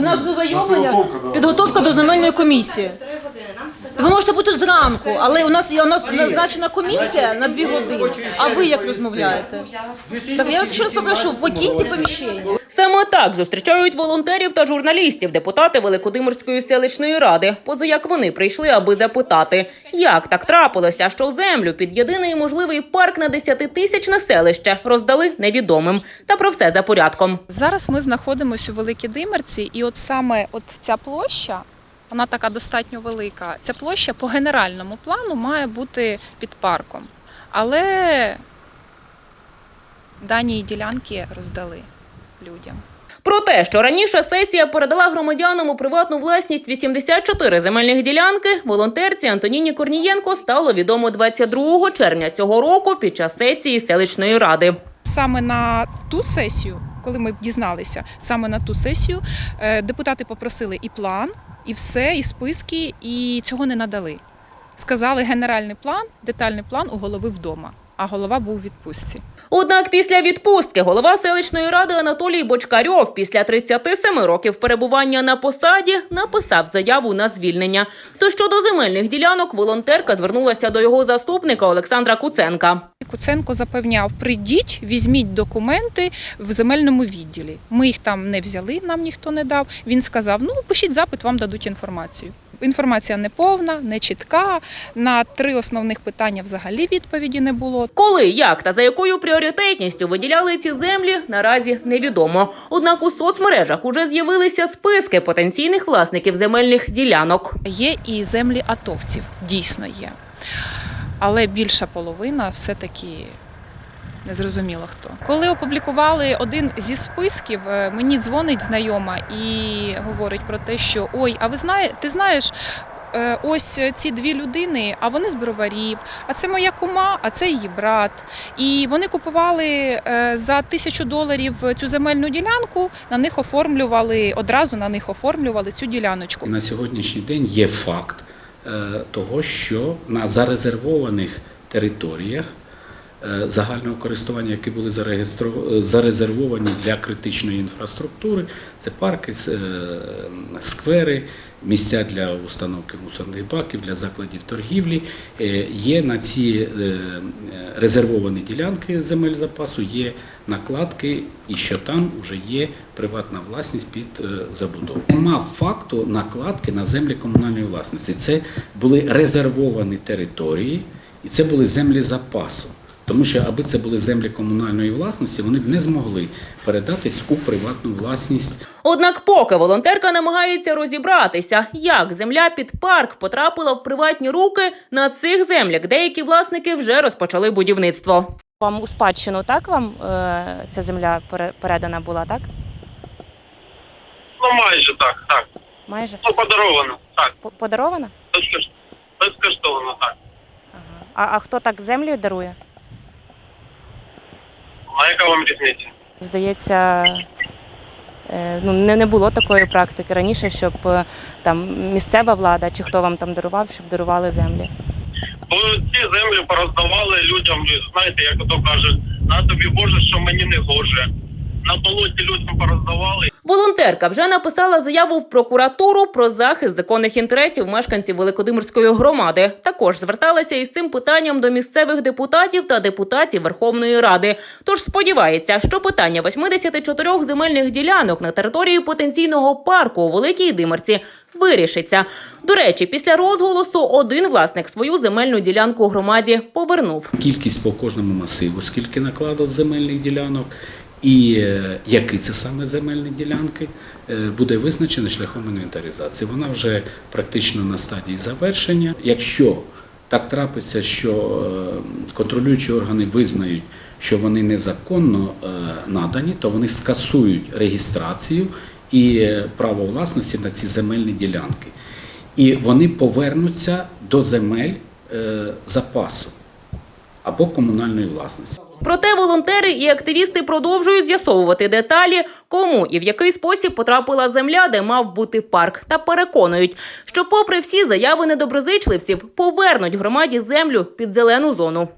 у нас до зайомлення підготовка до земельної комісії. Ви можете бути зранку, але у нас у нас назначена комісія на дві години. А ви як розмовляєте? Так я ще раз попрошу, покиньте поміщення. Саме так зустрічають волонтерів та журналістів депутати Великодимирської селищної ради. Поза як вони прийшли, аби запитати, як так трапилося, що землю під єдиний можливий парк на десятитисячне селище роздали невідомим. Та про все за порядком. Зараз ми знаходимося у Великій Димерці, і от саме от ця площа, вона така достатньо велика. Ця площа по генеральному плану має бути під парком. Але дані ділянки роздали людям. Про те, що раніше сесія передала громадянам у приватну власність 84 земельних ділянки, волонтерці Антоніні Корнієнко стало відомо 22 червня цього року під час сесії селищної ради. Саме на ту сесію, коли ми дізналися, саме на ту сесію е, депутати попросили і план, і все, і списки, і цього не надали. Сказали генеральний план, детальний план у голови вдома, а голова був у відпустці. Однак після відпустки голова селищної ради Анатолій Бочкарьов після 37 років перебування на посаді написав заяву на звільнення. То щодо земельних ділянок волонтерка звернулася до його заступника Олександра Куценка. Куценко запевняв: прийдіть, візьміть документи в земельному відділі. Ми їх там не взяли, нам ніхто не дав. Він сказав: ну пишіть запит, вам дадуть інформацію. Інформація не повна, не чітка. На три основних питання взагалі відповіді не було. Коли, як та за якою пріоритетністю виділяли ці землі, наразі невідомо. Однак у соцмережах уже з'явилися списки потенційних власників земельних ділянок. Є і землі атовців, дійсно є. Але більша половина все-таки незрозуміло хто. Коли опублікували один зі списків, е, мені дзвонить знайома і говорить про те, що ой, а ви знаєте, ти знаєш. е, Ось ці дві людини, а вони з броварів, а це моя кума, а це її брат. І вони купували е, за тисячу доларів цю земельну ділянку. На них оформлювали одразу на них оформлювали цю діляночку. На сьогоднішній день є факт того, що на зарезервованих територіях загального користування, які були е, зарезервовані для критичної інфраструктури, це парки, е, сквери, місця для установки мусорних баків, для закладів торгівлі. Е, Є на ці е, е, резервовані ділянки земель запасу, є накладки, і що там вже є приватна власність під е, забудову. Нема факту накладки на землі комунальної власності. Це були резервовані території, і це були землі запасу. Тому що, аби це були землі комунальної власності, вони б не змогли передатись у приватну власність Однак, поки волонтерка намагається розібратися, як земля під парк потрапила в приватні руки на цих землях, деякі власники вже розпочали будівництво. Вам у спадщину так вам е, ця земля передана була, так? Ну, майже так, так. Майже Ну, подаровано, так. По- подарована? Безкоштовно, так. Ага. А, а хто так землю дарує? А яка вам різниця? Здається, е, ну не, не було такої практики раніше, щоб е, там місцева влада чи хто вам там дарував, щоб дарували землі. Бо ці землі пороздавали людям, знаєте, як то кажуть, на тобі Боже, що мені не гоже. На болоті людям пороздавали. Волонтерка вже написала заяву в прокуратуру про захист законних інтересів мешканців Великодимирської громади. Також зверталася із цим питанням до місцевих депутатів та депутатів Верховної Ради. Тож сподівається, що питання 84 земельних ділянок на території потенційного парку у Великій Димерці вирішиться. До речі, після розголосу один власник свою земельну ділянку громаді повернув. кількість по кожному масиву, скільки накладуть земельних ділянок, і е, які це саме земельні ділянки, е, буде визначено шляхом інвентаризації. Вона вже практично на стадії завершення. Якщо так трапиться, що е, контролюючі органи визнають, що вони незаконно надані, то вони скасують реєстрацію і право власності на ці земельні ділянки. І вони повернуться до земель запасу або комунальної власності. Проте волонтери і активісти продовжують з'ясовувати деталі, кому і в який спосіб потрапила земля, де мав бути парк, та переконують, що, попри всі заяви недоброзичливців, повернуть громаді землю під зелену зону.